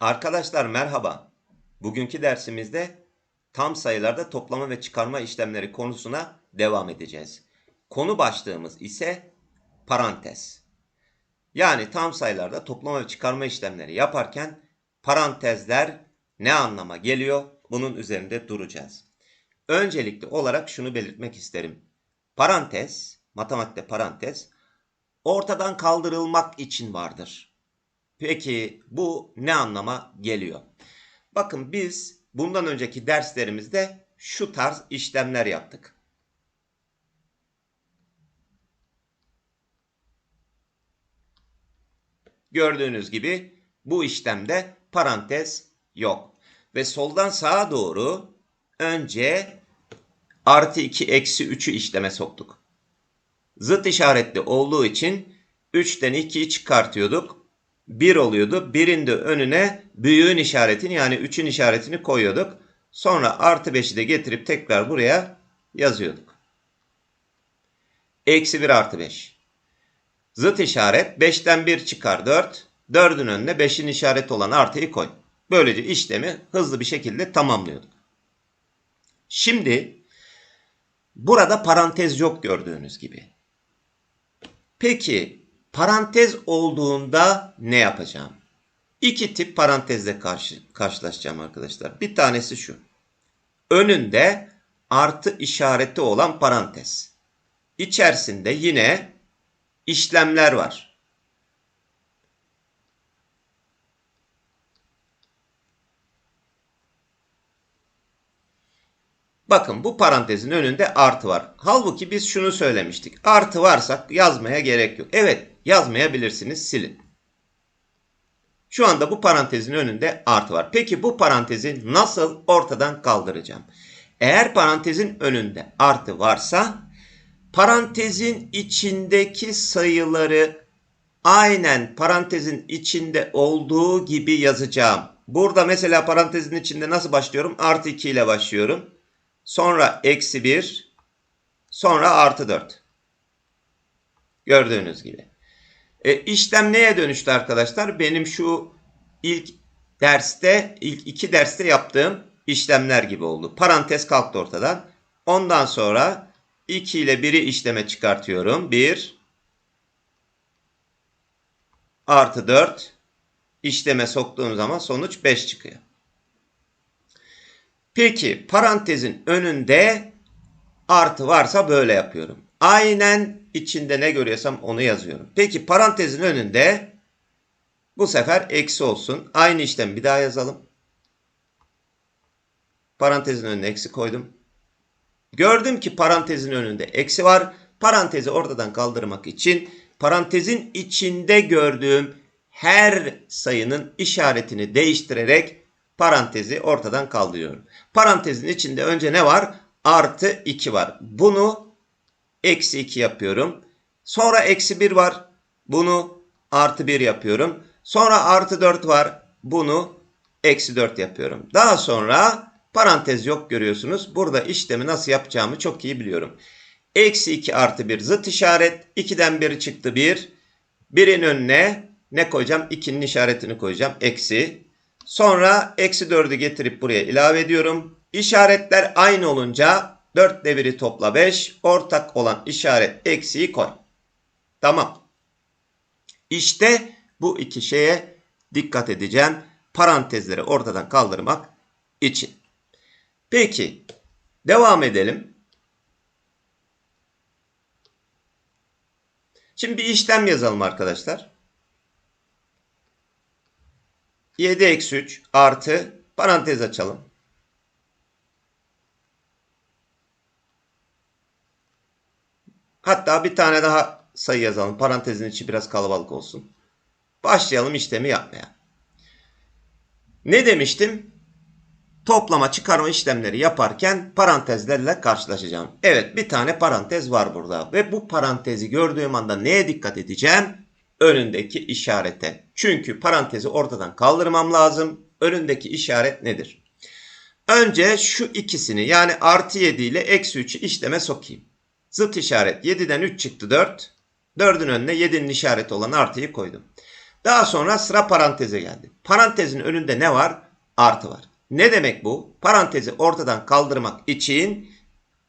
Arkadaşlar merhaba. Bugünkü dersimizde tam sayılarda toplama ve çıkarma işlemleri konusuna devam edeceğiz. Konu başlığımız ise parantez. Yani tam sayılarda toplama ve çıkarma işlemleri yaparken parantezler ne anlama geliyor? Bunun üzerinde duracağız. Öncelikli olarak şunu belirtmek isterim. Parantez, matematikte parantez ortadan kaldırılmak için vardır. Peki bu ne anlama geliyor? Bakın biz bundan önceki derslerimizde şu tarz işlemler yaptık. Gördüğünüz gibi bu işlemde parantez yok. Ve soldan sağa doğru önce artı 2 eksi 3'ü işleme soktuk. Zıt işaretli olduğu için 3'ten 2'yi çıkartıyorduk. 1 oluyordu. Birin de önüne büyüğün işaretini yani 3'ün işaretini koyuyorduk. Sonra artı 5'i de getirip tekrar buraya yazıyorduk. Eksi 1 artı 5. Zıt işaret 5'ten 1 çıkar 4. 4'ün önüne 5'in işareti olan artıyı koy. Böylece işlemi hızlı bir şekilde tamamlıyorduk. Şimdi burada parantez yok gördüğünüz gibi. Peki parantez olduğunda ne yapacağım? İki tip parantezle karşı, karşılaşacağım arkadaşlar. Bir tanesi şu. Önünde artı işareti olan parantez. İçerisinde yine işlemler var. Bakın bu parantezin önünde artı var. Halbuki biz şunu söylemiştik. Artı varsa yazmaya gerek yok. Evet yazmayabilirsiniz silin. Şu anda bu parantezin önünde artı var. Peki bu parantezi nasıl ortadan kaldıracağım? Eğer parantezin önünde artı varsa parantezin içindeki sayıları aynen parantezin içinde olduğu gibi yazacağım. Burada mesela parantezin içinde nasıl başlıyorum? Artı 2 ile başlıyorum. Sonra eksi 1. Sonra artı 4. Gördüğünüz gibi. E, işlem neye dönüştü arkadaşlar? Benim şu ilk derste, ilk iki derste yaptığım işlemler gibi oldu. Parantez kalktı ortadan. Ondan sonra 2 ile 1'i işleme çıkartıyorum. 1 artı 4 işleme soktuğum zaman sonuç 5 çıkıyor. Peki parantezin önünde artı varsa böyle yapıyorum. Aynen içinde ne görüyorsam onu yazıyorum. Peki parantezin önünde bu sefer eksi olsun. Aynı işlemi bir daha yazalım. Parantezin önüne eksi koydum. Gördüm ki parantezin önünde eksi var. Parantezi ortadan kaldırmak için parantezin içinde gördüğüm her sayının işaretini değiştirerek parantezi ortadan kaldırıyorum. Parantezin içinde önce ne var? Artı 2 var. Bunu eksi 2 yapıyorum. Sonra eksi 1 var. Bunu artı 1 yapıyorum. Sonra artı 4 var. Bunu eksi 4 yapıyorum. Daha sonra parantez yok görüyorsunuz. Burada işlemi nasıl yapacağımı çok iyi biliyorum. Eksi 2 artı 1 zıt işaret. 2'den 1 çıktı 1. 1'in önüne ne koyacağım? 2'nin işaretini koyacağım. Eksi. Sonra eksi 4'ü getirip buraya ilave ediyorum. İşaretler aynı olunca 4 ile 1'i topla 5. Ortak olan işaret eksiyi koy. Tamam. İşte bu iki şeye dikkat edeceğim. Parantezleri ortadan kaldırmak için. Peki. Devam edelim. Şimdi bir işlem yazalım arkadaşlar. 7 eksi 3 artı parantez açalım. Hatta bir tane daha sayı yazalım. Parantezin içi biraz kalabalık olsun. Başlayalım işlemi yapmaya. Ne demiştim? Toplama çıkarma işlemleri yaparken parantezlerle karşılaşacağım. Evet bir tane parantez var burada. Ve bu parantezi gördüğüm anda neye dikkat edeceğim? Önündeki işarete. Çünkü parantezi ortadan kaldırmam lazım. Önündeki işaret nedir? Önce şu ikisini yani artı 7 ile eksi 3'ü işleme sokayım. Zıt işaret 7'den 3 çıktı 4. 4'ün önüne 7'nin işareti olan artıyı koydum. Daha sonra sıra paranteze geldi. Parantezin önünde ne var? Artı var. Ne demek bu? Parantezi ortadan kaldırmak için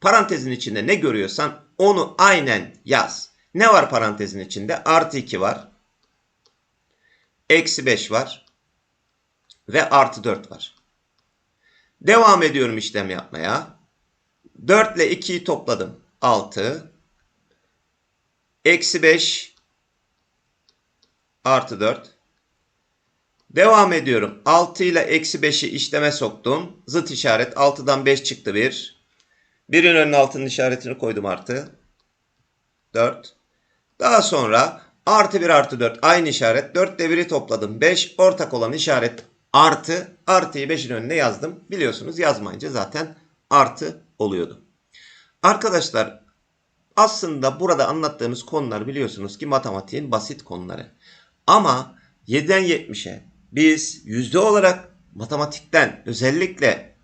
parantezin içinde ne görüyorsan onu aynen yaz. Ne var parantezin içinde? Artı 2 var. Eksi 5 var. Ve artı 4 var. Devam ediyorum işlem yapmaya. 4 ile 2'yi topladım. 6. Eksi 5 artı 4. Devam ediyorum. 6 ile eksi 5'i işleme soktum. Zıt işaret. 6'dan 5 çıktı 1. Birin önüne altının işaretini koydum artı. 4. Daha sonra artı 1 artı 4 aynı işaret. 4 ile 1'i topladım. 5 ortak olan işaret artı. Artıyı 5'in önüne yazdım. Biliyorsunuz yazmayınca zaten artı oluyordu. Arkadaşlar aslında burada anlattığımız konular biliyorsunuz ki matematiğin basit konuları. Ama 7'den 70'e biz yüzde olarak matematikten özellikle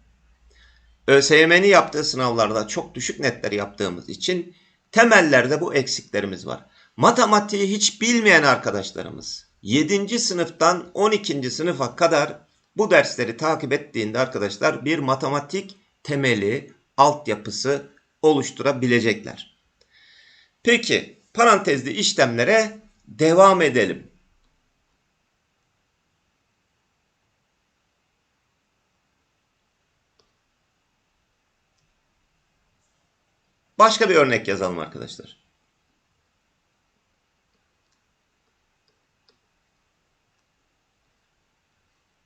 ÖSYM'nin yaptığı sınavlarda çok düşük netler yaptığımız için temellerde bu eksiklerimiz var. Matematiği hiç bilmeyen arkadaşlarımız 7. sınıftan 12. sınıfa kadar bu dersleri takip ettiğinde arkadaşlar bir matematik temeli, altyapısı oluşturabilecekler. Peki parantezli işlemlere devam edelim. Başka bir örnek yazalım arkadaşlar.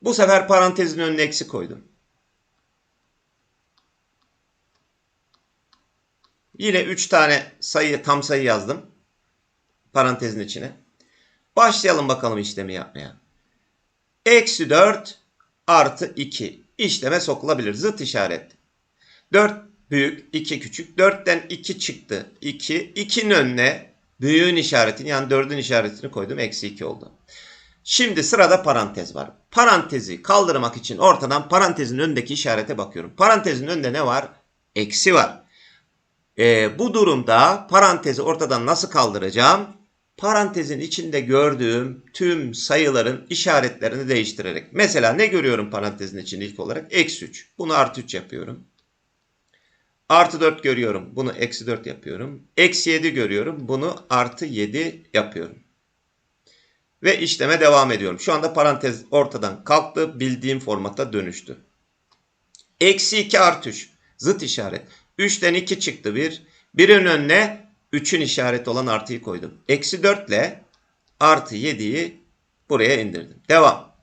Bu sefer parantezin önüne eksi koydum. Yine 3 tane sayı tam sayı yazdım. Parantezin içine. Başlayalım bakalım işlemi yapmaya. Eksi 4 artı 2 işleme sokulabilir. Zıt işaret. 4 büyük, 2 küçük. 4'ten 2 çıktı. 2. 2'nin önüne büyüğün işaretini yani 4'ün işaretini koydum. Eksi 2 oldu. Şimdi sırada parantez var. Parantezi kaldırmak için ortadan parantezin önündeki işarete bakıyorum. Parantezin önünde ne var? Eksi var. E, bu durumda parantezi ortadan nasıl kaldıracağım? Parantezin içinde gördüğüm tüm sayıların işaretlerini değiştirerek. Mesela ne görüyorum parantezin içinde ilk olarak? Eksi 3. Bunu artı 3 yapıyorum. Artı 4 görüyorum. Bunu eksi 4 yapıyorum. Eksi 7 görüyorum. Bunu artı 7 yapıyorum. Ve işleme devam ediyorum. Şu anda parantez ortadan kalktı. Bildiğim formata dönüştü. Eksi 2 artı 3. Zıt işaret. 3'ten 2 çıktı 1. Birin önüne 3'ün işareti olan artıyı koydum. Eksi 4 ile artı 7'yi buraya indirdim. Devam.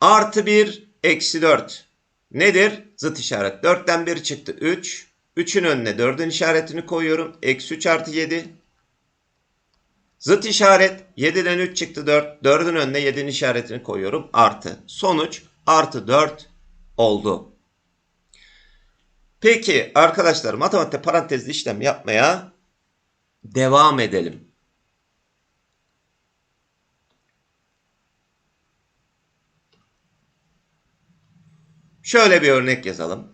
Artı 1 eksi 4. Nedir? Zıt işaret. 4'ten 1 çıktı 3. 3'ün önüne 4'ün işaretini koyuyorum. Eksi 3 artı 7. Zıt işaret 7'den 3 çıktı 4. 4'ün önüne 7'nin işaretini koyuyorum. Artı. Sonuç artı 4 oldu. Peki arkadaşlar matematikte parantezli işlem yapmaya devam edelim. Şöyle bir örnek yazalım.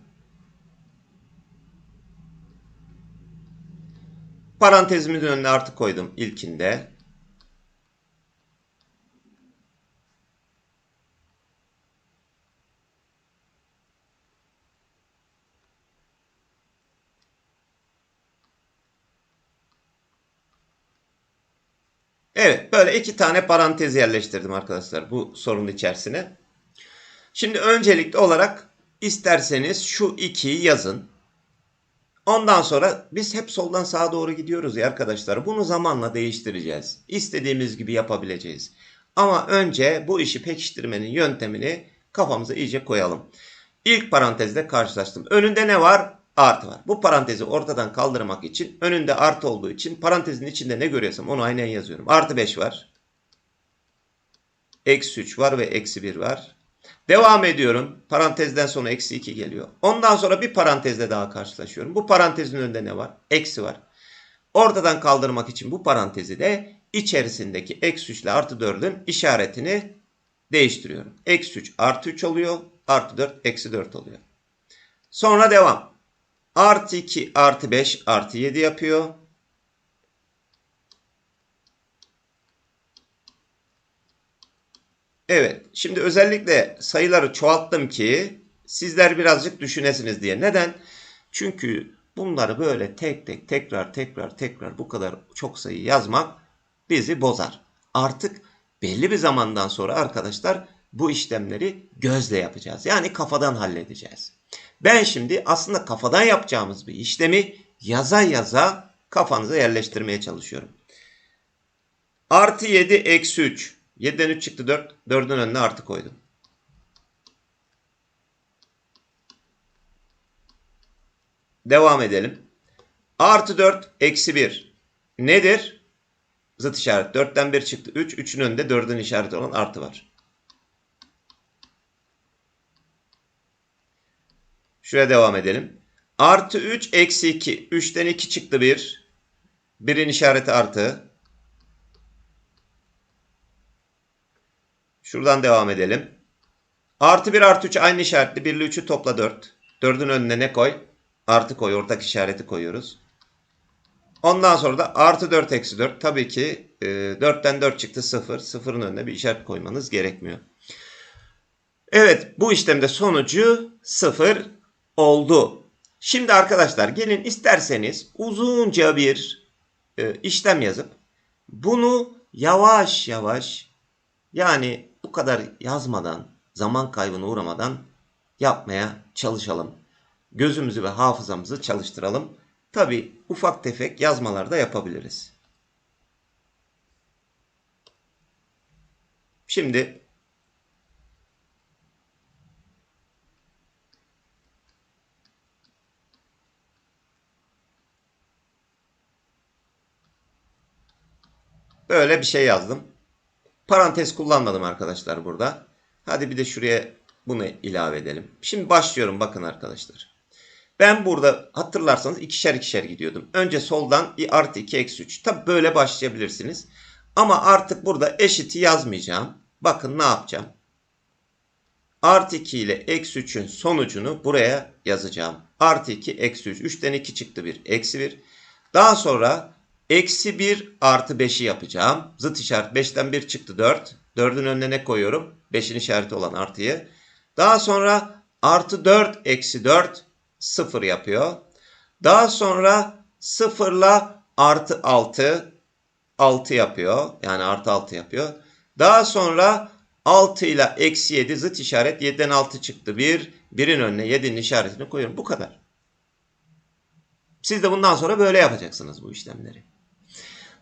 Parantezimizin önüne artı koydum ilkinde. Evet böyle iki tane parantez yerleştirdim arkadaşlar bu sorunun içerisine. Şimdi öncelikli olarak isterseniz şu 2'yi yazın. Ondan sonra biz hep soldan sağa doğru gidiyoruz ya arkadaşlar. Bunu zamanla değiştireceğiz. İstediğimiz gibi yapabileceğiz. Ama önce bu işi pekiştirmenin yöntemini kafamıza iyice koyalım. İlk parantezde karşılaştım. Önünde ne var? Artı var. Bu parantezi ortadan kaldırmak için önünde artı olduğu için parantezin içinde ne görüyorsam onu aynen yazıyorum. Artı 5 var. Eksi 3 var ve eksi 1 var. Devam ediyorum. Parantezden sonra eksi 2 geliyor. Ondan sonra bir parantezle daha karşılaşıyorum. Bu parantezin önünde ne var? Eksi var. Ortadan kaldırmak için bu parantezi de içerisindeki eksi 3 ile artı 4'ün işaretini değiştiriyorum. Eksi 3 artı 3 oluyor. Artı 4 eksi 4 oluyor. Sonra devam. Artı 2 artı 5 artı 7 yapıyor. Evet. Şimdi özellikle sayıları çoğalttım ki sizler birazcık düşünesiniz diye. Neden? Çünkü bunları böyle tek tek tekrar tekrar tekrar bu kadar çok sayı yazmak bizi bozar. Artık belli bir zamandan sonra arkadaşlar bu işlemleri gözle yapacağız. Yani kafadan halledeceğiz. Ben şimdi aslında kafadan yapacağımız bir işlemi yaza yaza kafanıza yerleştirmeye çalışıyorum. Artı 7 eksi 3. 7'den 3 çıktı 4. 4'ün önüne artı koydum. Devam edelim. Artı 4 eksi 1. Nedir? Zıt işaret. 4'ten 1 çıktı 3. 3'ün önünde 4'ün işareti olan artı var. Şuraya devam edelim. Artı 3 eksi 2. 3'ten 2 çıktı 1. 1'in işareti artı. Şuradan devam edelim. Artı 1 artı 3 aynı işaretli. 1 ile 3'ü topla 4. 4'ün önüne ne koy? Artı koy. Ortak işareti koyuyoruz. Ondan sonra da artı 4 eksi 4. Tabii ki e, 4'ten 4 çıktı 0. 0'ın önüne bir işaret koymanız gerekmiyor. Evet bu işlemde sonucu 0 oldu. Şimdi arkadaşlar gelin isterseniz uzunca bir e, işlem yazıp bunu yavaş yavaş yani bu kadar yazmadan zaman kaybına uğramadan yapmaya çalışalım. Gözümüzü ve hafızamızı çalıştıralım. Tabi ufak tefek yazmalar da yapabiliriz. Şimdi böyle bir şey yazdım. Parantez kullanmadım arkadaşlar burada. Hadi bir de şuraya bunu ilave edelim. Şimdi başlıyorum bakın arkadaşlar. Ben burada hatırlarsanız ikişer ikişer gidiyordum. Önce soldan artı 2 eksi 3. Tabi böyle başlayabilirsiniz. Ama artık burada eşiti yazmayacağım. Bakın ne yapacağım. Artı 2 ile eksi 3'ün sonucunu buraya yazacağım. Artı 2 eksi 3. 3'ten 2 çıktı 1. Eksi 1. Daha sonra eksi 1 artı 5'i yapacağım. Zıt işaret 5'ten 1 çıktı 4. 4'ün önüne ne koyuyorum? 5'in işareti olan artıyı. Daha sonra artı 4 eksi 4 0 yapıyor. Daha sonra 0 ile artı 6 6 yapıyor. Yani artı 6 yapıyor. Daha sonra 6 ile eksi 7 zıt işaret 7'den 6 çıktı 1. 1'in önüne 7'nin işaretini koyuyorum. Bu kadar. Siz de bundan sonra böyle yapacaksınız bu işlemleri.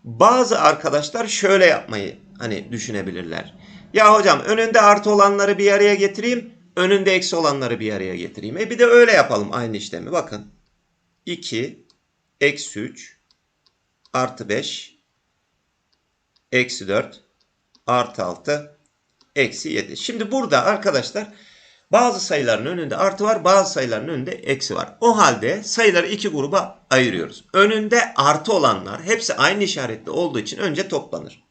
Bazı arkadaşlar şöyle yapmayı hani düşünebilirler. Ya hocam önünde artı olanları bir araya getireyim. Önünde eksi olanları bir araya getireyim. E bir de öyle yapalım aynı işlemi. Bakın. 2 eksi 3 artı 5 eksi 4 artı 6 eksi 7. Şimdi burada arkadaşlar bazı sayıların önünde artı var bazı sayıların önünde eksi var. O halde sayıları iki gruba ayırıyoruz. Önünde artı olanlar hepsi aynı işaretli olduğu için önce toplanır.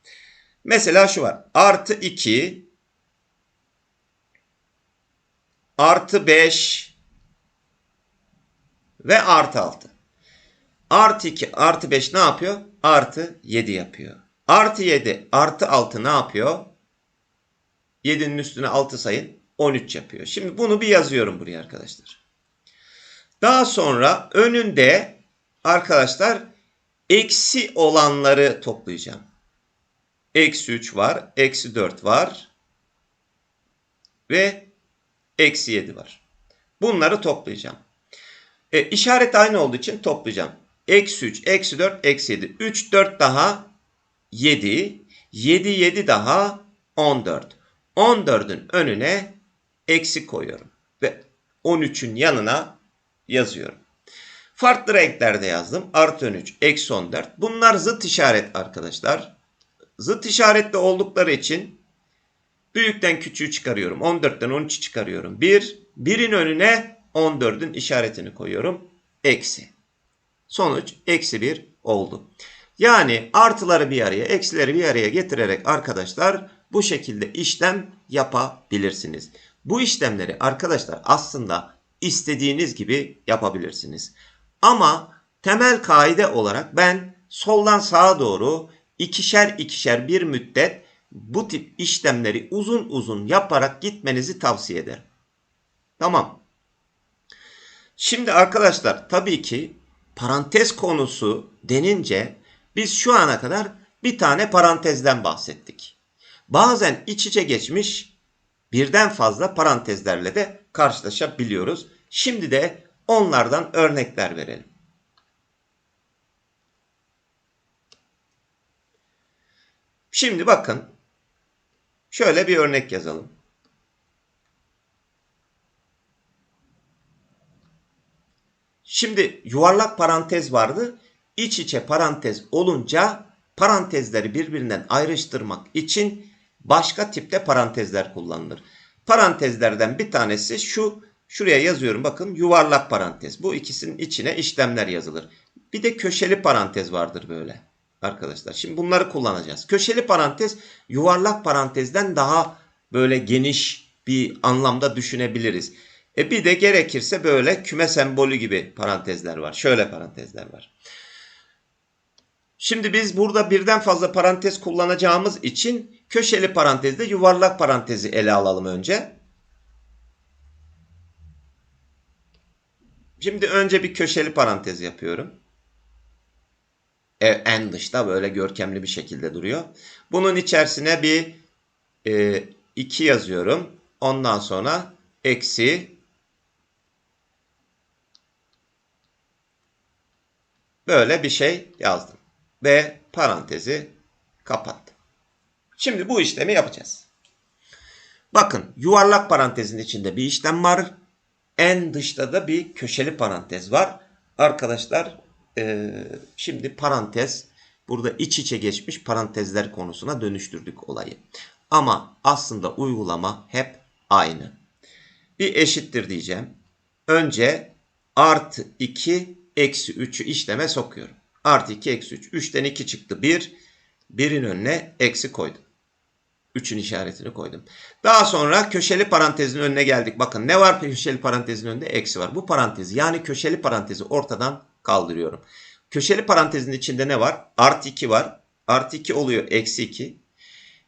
Mesela şu var. Artı 2 artı 5 ve artı 6. Artı 2 artı 5 ne yapıyor? Artı 7 yapıyor. Artı 7 artı 6 ne yapıyor? 7'nin üstüne 6 sayın 13 yapıyor. Şimdi bunu bir yazıyorum buraya arkadaşlar. Daha sonra önünde arkadaşlar eksi olanları toplayacağım. Eksi 3 var, eksi 4 var ve eksi 7 var. Bunları toplayacağım. E, işaret aynı olduğu için toplayacağım. Eksi 3, eksi 4, eksi 7. 3, 4 daha 7. 7, 7 daha 14. 14'ün önüne eksi koyuyorum. Ve 13'ün yanına yazıyorum. Farklı renklerde yazdım. Artı 13, eksi 14. Bunlar zıt işaret arkadaşlar. Zıt işaretli oldukları için büyükten küçüğü çıkarıyorum. 14'ten 13'ü çıkarıyorum. 1, 1'in önüne 14'ün işaretini koyuyorum. Eksi. Sonuç eksi 1 oldu. Yani artıları bir araya, eksileri bir araya getirerek arkadaşlar bu şekilde işlem yapabilirsiniz. Bu işlemleri arkadaşlar aslında istediğiniz gibi yapabilirsiniz. Ama temel kaide olarak ben soldan sağa doğru ikişer ikişer bir müddet bu tip işlemleri uzun uzun yaparak gitmenizi tavsiye ederim. Tamam. Şimdi arkadaşlar tabii ki parantez konusu denince biz şu ana kadar bir tane parantezden bahsettik. Bazen iç içe geçmiş birden fazla parantezlerle de karşılaşabiliyoruz. Şimdi de onlardan örnekler verelim. Şimdi bakın şöyle bir örnek yazalım. Şimdi yuvarlak parantez vardı. İç içe parantez olunca parantezleri birbirinden ayrıştırmak için başka tipte parantezler kullanılır. Parantezlerden bir tanesi şu. Şuraya yazıyorum bakın yuvarlak parantez. Bu ikisinin içine işlemler yazılır. Bir de köşeli parantez vardır böyle arkadaşlar. Şimdi bunları kullanacağız. Köşeli parantez yuvarlak parantezden daha böyle geniş bir anlamda düşünebiliriz. E bir de gerekirse böyle küme sembolü gibi parantezler var. Şöyle parantezler var. Şimdi biz burada birden fazla parantez kullanacağımız için köşeli parantezde yuvarlak parantezi ele alalım önce. Şimdi önce bir köşeli parantez yapıyorum. E, en dışta böyle görkemli bir şekilde duruyor. Bunun içerisine bir 2 e, yazıyorum. Ondan sonra eksi böyle bir şey yazdım. Ve parantezi kapattım. Şimdi bu işlemi yapacağız. Bakın yuvarlak parantezin içinde bir işlem var. En dışta da bir köşeli parantez var. Arkadaşlar e, şimdi parantez burada iç içe geçmiş parantezler konusuna dönüştürdük olayı. Ama aslında uygulama hep aynı. Bir eşittir diyeceğim. Önce artı 2 eksi 3'ü işleme sokuyorum. Artı 2 eksi 3. 3'ten 2 çıktı 1. 1'in önüne eksi koydum. 3'ün işaretini koydum. Daha sonra köşeli parantezin önüne geldik. Bakın ne var köşeli parantezin önünde? Eksi var. Bu parantezi yani köşeli parantezi ortadan kaldırıyorum. Köşeli parantezin içinde ne var? Artı 2 var. Artı 2 oluyor. Eksi 2.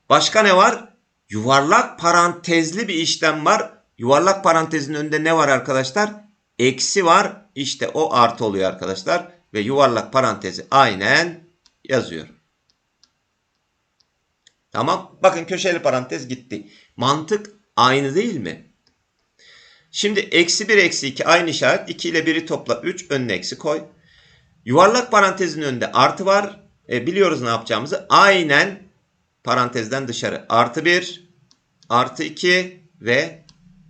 Başka ne var? Yuvarlak parantezli bir işlem var. Yuvarlak parantezin önünde ne var arkadaşlar? Eksi var. İşte o artı oluyor arkadaşlar. Ve yuvarlak parantezi aynen yazıyorum. Tamam. Bakın köşeli parantez gitti. Mantık aynı değil mi? Şimdi eksi 1 eksi 2 aynı işaret. 2 ile 1'i topla 3 önüne eksi koy. Yuvarlak parantezin önünde artı var. E, biliyoruz ne yapacağımızı. Aynen parantezden dışarı artı 1 artı 2 ve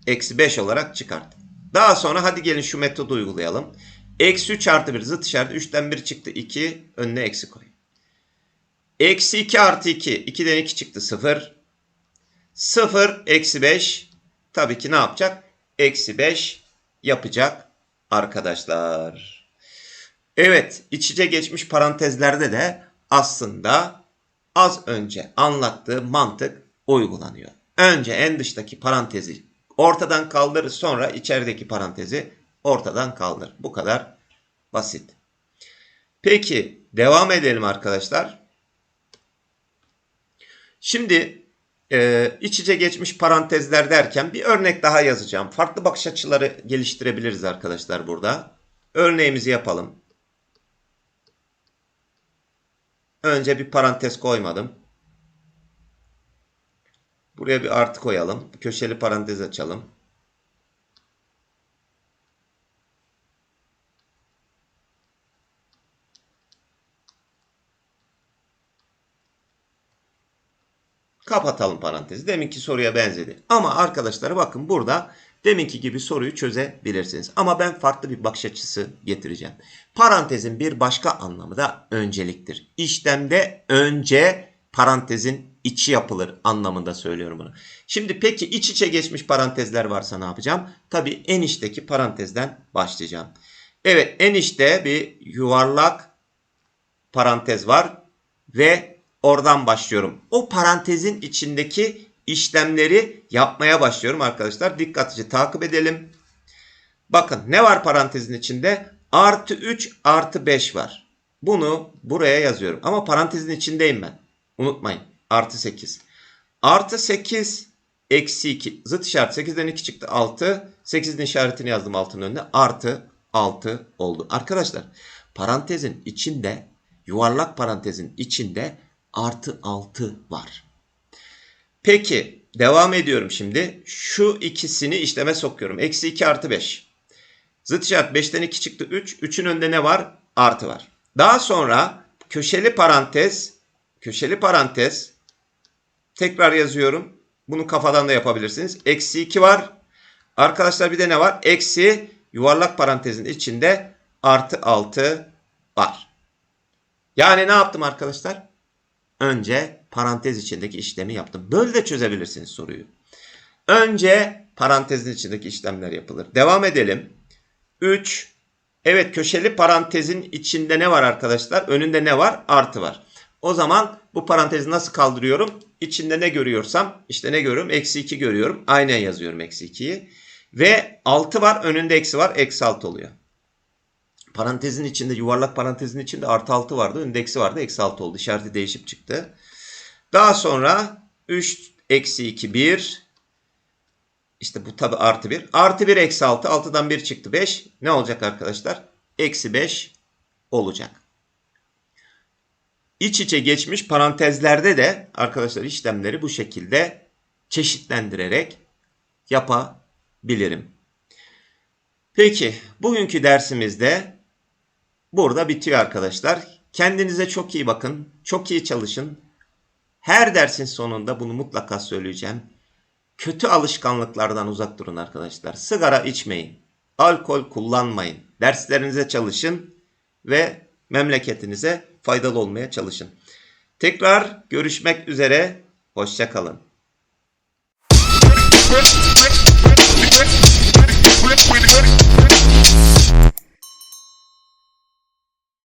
eksi 5 olarak çıkart. Daha sonra hadi gelin şu metodu uygulayalım. Eksi 3 artı 1 zıt işaret 3'ten 1 çıktı 2 önüne eksi koy. Eksi 2 artı 2 2'den 2 çıktı 0. 0 eksi 5 tabii ki ne yapacak? Eksi 5 yapacak arkadaşlar. Evet iç içe geçmiş parantezlerde de aslında az önce anlattığı mantık uygulanıyor. Önce en dıştaki parantezi ortadan kaldır sonra içerideki parantezi ortadan kaldır. Bu kadar basit. Peki devam edelim arkadaşlar. Şimdi e, iç içe geçmiş parantezler derken bir örnek daha yazacağım. Farklı bakış açıları geliştirebiliriz arkadaşlar burada. Örneğimizi yapalım. Önce bir parantez koymadım. Buraya bir artı koyalım. Köşeli parantez açalım. Kapatalım parantezi. Deminki soruya benzedi. Ama arkadaşlar bakın burada deminki gibi soruyu çözebilirsiniz. Ama ben farklı bir bakış açısı getireceğim. Parantezin bir başka anlamı da önceliktir. İşlemde önce parantezin içi yapılır anlamında söylüyorum bunu. Şimdi peki iç içe geçmiş parantezler varsa ne yapacağım? Tabii en içteki parantezden başlayacağım. Evet en içte bir yuvarlak parantez var ve Oradan başlıyorum. O parantezin içindeki işlemleri yapmaya başlıyorum arkadaşlar. Dikkatlice takip edelim. Bakın ne var parantezin içinde? Artı 3 artı 5 var. Bunu buraya yazıyorum. Ama parantezin içindeyim ben. Unutmayın. Artı 8. Artı 8 eksi 2. Zıt işaret 8'den 2 çıktı 6. 8'in işaretini yazdım altının önüne. Artı 6 oldu. Arkadaşlar parantezin içinde yuvarlak parantezin içinde artı 6 var. Peki devam ediyorum şimdi. Şu ikisini işleme sokuyorum. Eksi 2 artı 5. Zıt işaret 5'ten 2 çıktı 3. 3'ün önünde ne var? Artı var. Daha sonra köşeli parantez köşeli parantez tekrar yazıyorum. Bunu kafadan da yapabilirsiniz. Eksi 2 var. Arkadaşlar bir de ne var? Eksi yuvarlak parantezin içinde artı 6 var. Yani ne yaptım arkadaşlar? Önce parantez içindeki işlemi yaptım. Böyle de çözebilirsiniz soruyu. Önce parantezin içindeki işlemler yapılır. Devam edelim. 3. Evet köşeli parantezin içinde ne var arkadaşlar? Önünde ne var? Artı var. O zaman bu parantezi nasıl kaldırıyorum? İçinde ne görüyorsam işte ne görüyorum? Eksi 2 görüyorum. Aynen yazıyorum eksi 2'yi. Ve 6 var önünde eksi var. Eksi 6 oluyor. Parantezin içinde yuvarlak parantezin içinde artı 6 vardı. Önünde vardı. Eksi 6 oldu. İşareti değişip çıktı. Daha sonra 3 eksi 2 1 işte bu tabi artı 1. Artı 1 eksi 6. 6'dan 1 çıktı 5. Ne olacak arkadaşlar? Eksi 5 olacak. İç içe geçmiş parantezlerde de arkadaşlar işlemleri bu şekilde çeşitlendirerek yapabilirim. Peki bugünkü dersimizde burada bitiyor arkadaşlar. Kendinize çok iyi bakın. Çok iyi çalışın. Her dersin sonunda bunu mutlaka söyleyeceğim. Kötü alışkanlıklardan uzak durun arkadaşlar. Sigara içmeyin. Alkol kullanmayın. Derslerinize çalışın ve memleketinize faydalı olmaya çalışın. Tekrar görüşmek üzere. Hoşçakalın. Quick, quick,